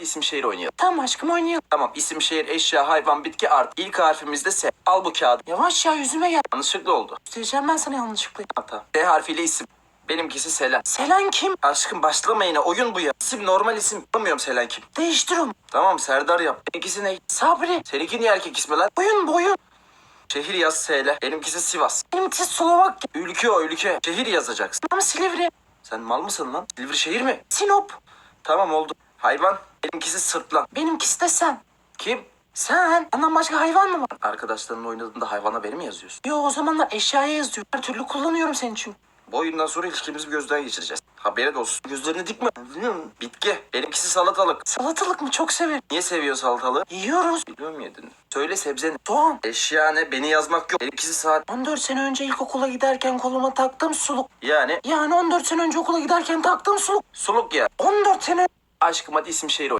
isim şehir oynayalım. Tamam aşkım oynayalım. Tamam isim şehir eşya hayvan bitki art. İlk harfimiz de S. Al bu kağıdı. Yavaş ya yüzüme gel. Yanlışlıkla oldu. Göstereceğim ben sana yanlışlıkla. Hata. S harfiyle isim. Benimkisi Selen. Selen kim? Aşkım başlama yine oyun bu ya. İsim normal isim. Bilmiyorum Selen kim. Değiştir onu. Tamam Serdar yap. Benimkisi ne? Sabri. Seninki niye erkek ismi lan? Boyun boyun. Şehir yaz S Benimkisi Sivas. Benimkisi Slovakya. Ülke o ülke. Şehir yazacaksın. Ama Silivri. Sen mal mısın lan? Silivri şehir mi? Sinop. Tamam oldu. Hayvan. Benimkisi sırtlan. Benimkisi de sen. Kim? Sen. Ondan başka hayvan mı var? Arkadaşlarının oynadığında hayvana beni mi yazıyorsun? Yo o zamanlar eşyaya yazıyor. Her türlü kullanıyorum seni çünkü. Bu oyundan sonra ilişkimizi bir gözden geçireceğiz. Haberin olsun. Gözlerini dikme. Bitki. Benimkisi salatalık. Salatalık mı çok severim. Niye seviyor salatalığı? Yiyoruz. Biliyorum yedin. Söyle sebze ne? Soğan. Eşya ne? Beni yazmak yok. Benimkisi saat. 14 sene önce ilkokula giderken koluma taktığım suluk. Yani Yani 14 sene önce okula giderken taktığım suluk. suluk ya. 14 sene Aşkım hadi isim oyna.